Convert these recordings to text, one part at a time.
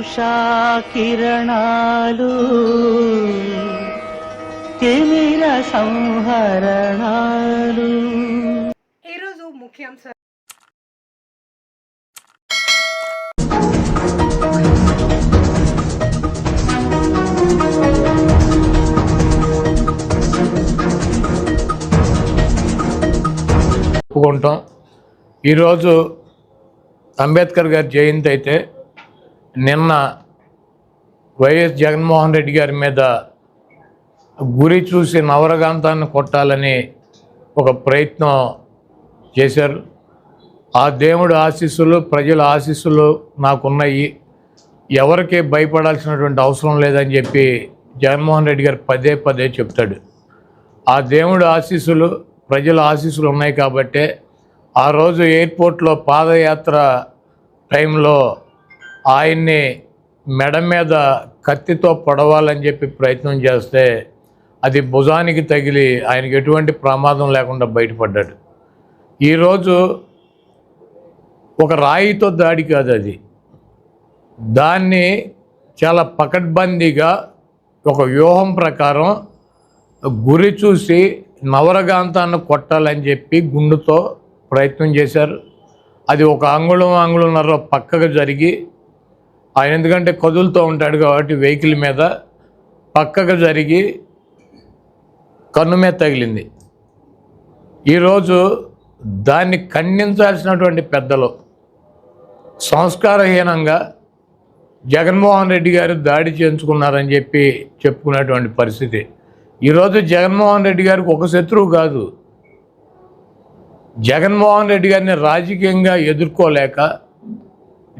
ఉషా కిరణాలు తిమిర సంహరణాలు. ఈరోజు ముఖ్యాంశాలు ఒప్పుకుంటాం. ఈరోజు అంబేద్కర్ గారి జయంతి అయితే నిన్న వైఎస్ జగన్మోహన్ రెడ్డి గారి మీద గురి చూసి నవరగాంతాన్ని కొట్టాలని ఒక ప్రయత్నం చేశారు. ఆ దేవుడు ఆశీస్సులు ప్రజల ఆశీస్సులు నాకున్నాయి. ఎవరికి భయపడాల్సినటువంటి అవసరం లేదని చెప్పి జగన్మోహన్ రెడ్డి గారు పదే పదే చెప్తాడు. ఆ దేవుడు ఆశీస్సులు ప్రజల ఆశీస్సులు ఉన్నాయి కాబట్టే ఆ రోజు ఎయిర్పోర్ట్లో పాదయాత్ర టైంలో ఆయన్ని మెడ మీద కత్తితో పొడవాలని చెప్పి ప్రయత్నం చేస్తే అది భుజానికి తగిలి ఆయనకి ఎటువంటి ప్రమాదం లేకుండా బయటపడ్డాడు. ఈరోజు ఒక రాయితో దాడి కాదు అది. దాన్ని చాలా పకడ్బందీగా ఒక వ్యూహం ప్రకారం గురి చూసి నవరగాంతాన్ని కొట్టాలని చెప్పి గుండుతో ప్రయత్నం చేశారు. అది ఒక అంగుళం అంగుళంన్నర పక్కకు జరిగి ఆయన ఎందుకంటే కదులుతూ ఉంటాడు కాబట్టి వెహికల్ మీద పక్కకు జరిగి కన్ను మీద తగిలింది. ఈరోజు దాన్ని ఖండించాల్సినటువంటి పెద్దలు సంస్కారహీనంగా జగన్మోహన్ రెడ్డి గారు దాడి చేయించుకున్నారని చెప్పి చెప్పుకునేటువంటి పరిస్థితి. ఈరోజు జగన్మోహన్ రెడ్డి గారికి ఒక శత్రువు కాదు. జగన్మోహన్ రెడ్డి గారిని రాజకీయంగా ఎదుర్కోలేక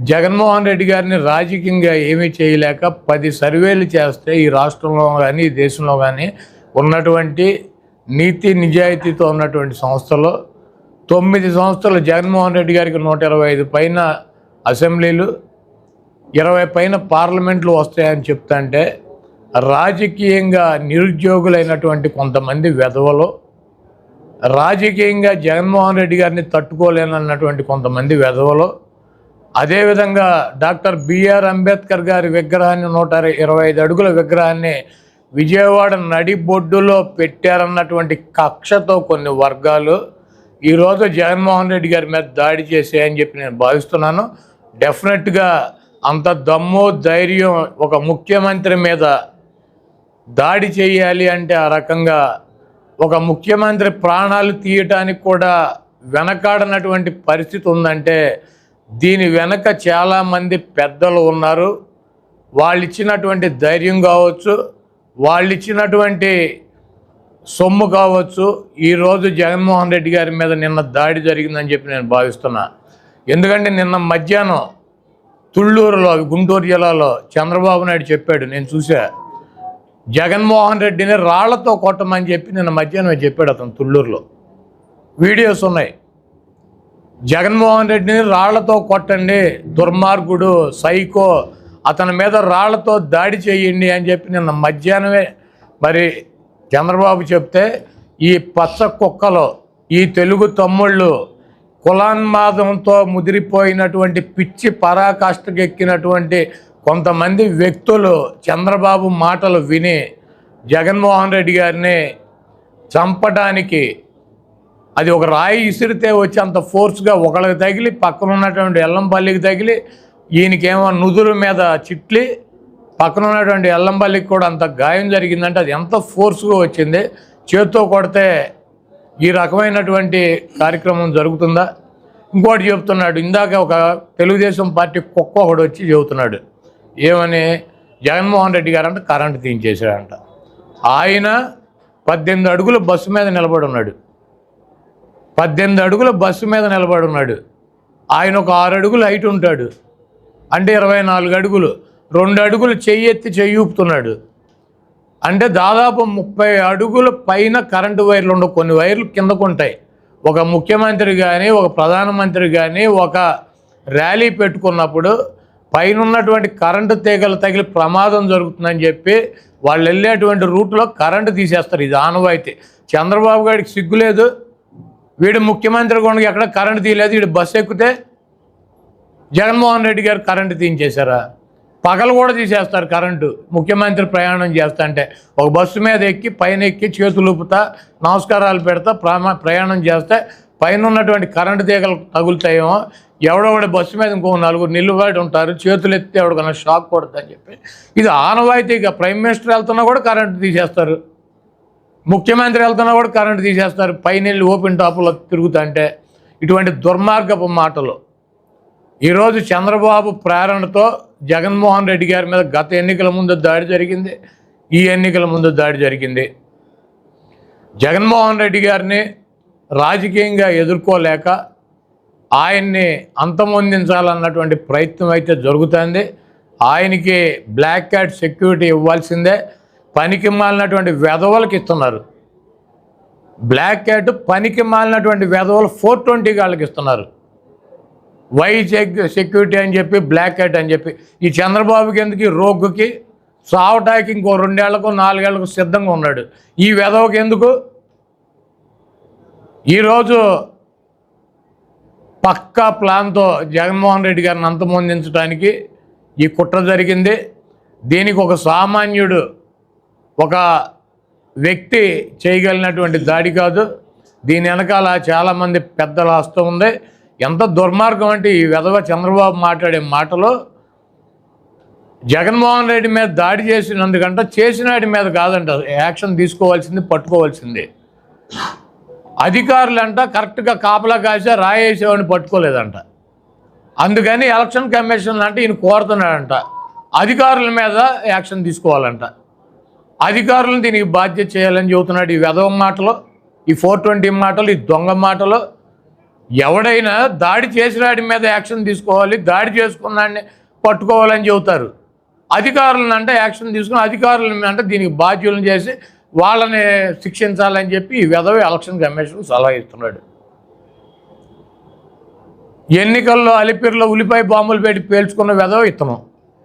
జగన్మోహన్ రెడ్డి గారిని రాజకీయంగా ఏమీ చేయలేక పది సర్వేలు చేస్తే ఈ రాష్ట్రంలో కానీ ఈ దేశంలో కానీ ఉన్నటువంటి నీతి నిజాయితీతో ఉన్నటువంటి సంస్థలు తొమ్మిది సంస్థలు జగన్మోహన్ రెడ్డి గారికి నూట ఇరవై ఐదు పైన అసెంబ్లీలు ఇరవై పైన పార్లమెంట్లు వస్తాయని చెప్తుంటే రాజకీయంగా నిరుద్యోగులైనటువంటి కొంతమంది వెధవలు రాజకీయంగా జగన్మోహన్ రెడ్డి గారిని తట్టుకోలేనన్నటువంటి కొంతమంది వెధవలు అదేవిధంగా డాక్టర్ బిఆర్ అంబేద్కర్ గారి విగ్రహాన్ని నూట ఇరవై ఐదు అడుగుల విగ్రహాన్ని విజయవాడ నడిబొడ్డులో పెట్టారన్నటువంటి కక్షతో కొన్ని వర్గాలు ఈరోజు జగన్మోహన్ రెడ్డి గారి మీద దాడి చేసాయని చెప్పి నేను భావిస్తున్నాను. డెఫినెట్గా అంత దమ్ము ధైర్యం ఒక ముఖ్యమంత్రి మీద దాడి చేయాలి అంటే ఆ రకంగా ఒక ముఖ్యమంత్రి ప్రాణాలు తీయటానికి కూడా వెనకాడనటువంటి పరిస్థితి ఉందంటే దీని వెనక చాలామంది పెద్దలు ఉన్నారు. వాళ్ళు ఇచ్చినటువంటి ధైర్యం కావచ్చు వాళ్ళు ఇచ్చినటువంటి సొమ్ము కావచ్చు. ఈరోజు జగన్మోహన్ రెడ్డి గారి మీద నిన్న దాడి జరిగిందని చెప్పి నేను భావిస్తున్నా. ఎందుకంటే నిన్న మధ్యాహ్నం తుళ్ళూరులో గుంటూరు జిల్లాలో చంద్రబాబు నాయుడు చెప్పాడు నేను చూసా జగన్మోహన్ రెడ్డిని రాళ్ళతో కొట్టమని చెప్పి నిన్న మధ్యాహ్నం చెప్పాడు అతను తుళ్ళూరులో. వీడియోస్ ఉన్నాయి. జగన్మోహన్ రెడ్డిని రాళ్ళతో కొట్టండి దుర్మార్గుడు సైకో అతని మీద రాళ్ళతో దాడి చేయండి అని చెప్పి నిన్న మధ్యాహ్నమే మరి చంద్రబాబు చెప్తే ఈ పచ్చ కుక్కలు ఈ తెలుగు తమ్ముళ్ళు కులాన్మాదంతో ముదిరిపోయినటువంటి పిచ్చి పరాకాష్ఠకు ఎక్కినటువంటి కొంతమంది వ్యక్తులు చంద్రబాబు మాటలు విని జగన్మోహన్ రెడ్డి గారిని చంపడానికి అది ఒక రాయి ఇసిరితే వచ్చి అంత ఫోర్స్గా ఒకళ్ళకి తగిలి పక్కన ఉన్నటువంటి ఎల్లంపల్లికి తగిలి ఈయనకేమో నుదురు మీద చిట్లి పక్కన ఉన్నటువంటి ఎల్లంపల్లికి కూడా అంత గాయం జరిగిందంటే అది ఎంత ఫోర్స్గా వచ్చింది? చేత్తో కొడితే ఈ రకమైనటువంటి కార్యక్రమం జరుగుతుందా? ఇంకోటి చెప్తున్నాడు ఇందాక ఒక తెలుగుదేశం పార్టీ కుక్క ఒకడు వచ్చి చెబుతున్నాడు ఏమని? జగన్మోహన్ రెడ్డి గారు అంటే కరెంటు తీయించేశాడంట. ఆయన పద్దెనిమిది అడుగులు బస్సు మీద నిలబడి ఉన్నాడు. పద్దెనిమిది అడుగుల బస్సు మీద నిలబడి ఉన్నాడు ఆయన ఒక ఆరు అడుగులు హైట్ ఉంటాడు. అంటే ఇరవై నాలుగు అడుగులు. రెండు అడుగులు చెయ్యి ఎత్తి చెయ్యి ఊపుతున్నాడు. అంటే దాదాపు ముప్పై అడుగుల పైన కరెంటు వైర్లు ఉండవు. కొన్ని వైర్లు కిందకు ఉంటాయి. ఒక ముఖ్యమంత్రి కానీ ఒక ప్రధానమంత్రి కానీ ఒక ర్యాలీ పెట్టుకున్నప్పుడు పైన ఉన్నటువంటి కరెంటు తీగలు తగిలి ప్రమాదం జరుగుతుందని చెప్పి వాళ్ళు వెళ్ళేటువంటి రూట్లో కరెంటు తీసేస్తారు. ఇది ఆనవాయితీ. చంద్రబాబు గారికి సిగ్గులేదు. వీడు ముఖ్యమంత్రి కొండ ఎక్కడ కరెంటు తీయలేదు వీడు బస్సు ఎక్కితే జగన్మోహన్ రెడ్డి గారు కరెంటు తీయించేశారా? పగలు కూడా తీసేస్తారు కరెంటు ముఖ్యమంత్రి ప్రయాణం చేస్తా అంటే ఒక బస్సు మీద ఎక్కి పైన ఎక్కి చేతులు ఊపుతా నమస్కారాలు పెడతా ప్రమా ప్రయాణం చేస్తే పైన ఉన్నటువంటి కరెంటు తీగలు తగులుతాయేమో ఎవడో ఒకటి బస్సు మీద ఇంకో నలుగురు నిల్లుబాటు ఉంటారు చేతులు ఎత్తే ఎవడికన్నా షాక్ కొడుతుందని చెప్పి. ఇది ఆనవాయితీగా ప్రైమ్ మినిస్టర్ వెళ్తున్నా కూడా కరెంటు తీసేస్తారు. ముఖ్యమంత్రి వెళ్తున్నా కూడా కరెంటు తీసేస్తారు. పైన వెళ్ళి ఓపెన్ టాపులో తిరుగుతుంటే ఇటువంటి దుర్మార్గపు మాటలు. ఈరోజు చంద్రబాబు ప్రేరణతో జగన్మోహన్ రెడ్డి గారి మీద గత ఎన్నికల ముందు దాడి జరిగింది. ఈ ఎన్నికల ముందు దాడి జరిగింది. జగన్మోహన్ రెడ్డి గారిని రాజకీయంగా ఎదుర్కోలేక ఆయన్ని అంతమొందించాలన్నటువంటి ప్రయత్నం అయితే జరుగుతుంది. ఆయనకి బ్లాక్ క్యాట్ సెక్యూరిటీ ఇవ్వాల్సిందే. పనికి మాలినటువంటి వెధవలకు ఇస్తున్నారు. బ్లాక్ క్యాట్ పనికి మాలినటువంటి వెధవలు ఫోర్ ట్వంటీ వాళ్ళకి ఇస్తున్నారు. వై సెక్యూరిటీ అని చెప్పి బ్లాక్ క్యాట్ అని చెప్పి. ఈ చంద్రబాబుకి ఎందుకు రోగ్గుకి? సావటానికి ఇంకో రెండేళ్ళకు నాలుగేళ్ళకు సిద్ధంగా ఉన్నాడు. ఈ వెధవకి ఎందుకు? ఈరోజు పక్కా ప్లాన్తో జగన్మోహన్ రెడ్డి గారిని అంతమొందించడానికి ఈ కుట్ర జరిగింది. దీనికి ఒక సామాన్యుడు ఒక వ్యక్తి చేయగలిగినటువంటి దాడి కాదు. దీని వెనకాల చాలామంది పెద్దల హస్తం ఉంది. ఎంత దుర్మార్గం అంటే ఈ విధవ చంద్రబాబు మాట్లాడే మాటలు జగన్మోహన్ రెడ్డి మీద దాడి చేసినందుకంట చేసిన వాడి మీద కాదంట. యాక్షన్ తీసుకోవాల్సింది పట్టుకోవాల్సింది. అధికారులంట కరెక్ట్గా కాపలా కాసే రాయేసేవాడిని పట్టుకోలేదంట. అందుకని ఎలక్షన్ కమిషన్ అంటే ఈయన కోరుతున్నాడంట. అధికారుల మీద యాక్షన్ తీసుకోవాలంట. అధికారులను దీనికి బాధ్యత చేయాలని చెబుతున్నాడు ఈ వెధవ మాటలో ఈ ఫోర్ ట్వంటీ మాటలు ఈ దొంగ మాటలు. ఎవడైనా దాడి చేసిన వాడి మీద యాక్షన్ తీసుకోవాలి దాడి చేసుకున్నాడిని పట్టుకోవాలని చెబుతారు. అధికారులను అంటే యాక్షన్ తీసుకుని అధికారులను అంటే దీనికి బాధ్యులను చేసి వాళ్ళని శిక్షించాలని చెప్పి ఈ వెధవ ఎలక్షన్ కమిషన్ సలహా ఇస్తున్నాడు. ఎన్నికల్లో అలిపిరిలో ఉల్లిపాయ బాంబులు పెట్టి పేల్చుకున్న వెధవ ఇతను.